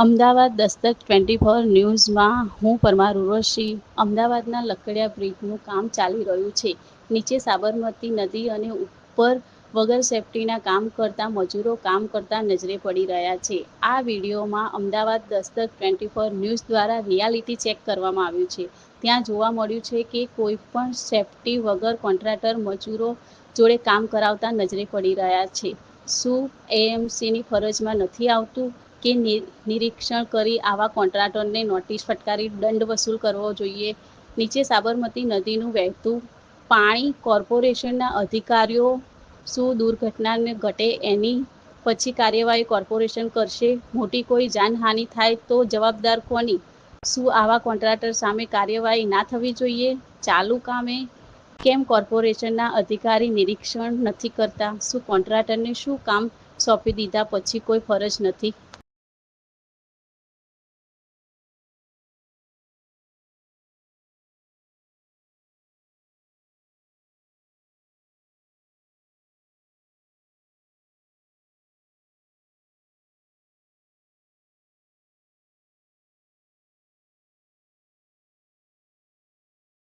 Ahmedabad Dastak twenty four ન્યૂઝમાં હું પરમાર ઉર્વશી. અમદાવાદના લકડિયા બ્રિજનું કામ ચાલી રહ્યું છે. નીચે સાબરમતી નદી અને ઉપર વગર સેફટીના કામ કરતા મજૂરો કામ કરતા નજરે પડી રહ્યા છે. આ વિડીયોમાં Ahmedabad Dastak twenty four news દ્વારા રિયાલિટી ચેક કરવામાં આવ્યું છે. ત્યાં જોવા મળ્યું છે કે કોઈ પણ સેફટી વગર કોન્ટ્રાક્ટર મજૂરો જોડે કામ કરાવતા નજરે પડી રહ્યા છે. શું એએમસીની ફરજમાં નથી આવતું? કે નિરીક્ષણ કરી આવા કોન્ટ્રાક્ટરને નોટિસ ફટકારી દંડ વસૂલ કરવો જોઈએ. નીચે સાબરમતી નદીનું વહેતું પાણી કોર્પોરેશનના અધિકારીઓ શું દુર્ઘટનાને ઘટે એની પછી કાર્યવાહી કોર્પોરેશન કરશે? મોટી કોઈ જાનહાનિ થાય તો જવાબદાર કોની? શું આવા કોન્ટ્રાક્ટર સામે કાર્યવાહી ના થવી જોઈએ? ચાલુ કામે કેમ કોર્પોરેશનના અધિકારી નિરીક્ષણ નથી કરતા? શું કોન્ટ્રાક્ટરને શું કામ સોંપી દીધા પછી કોઈ ફરજ નથી?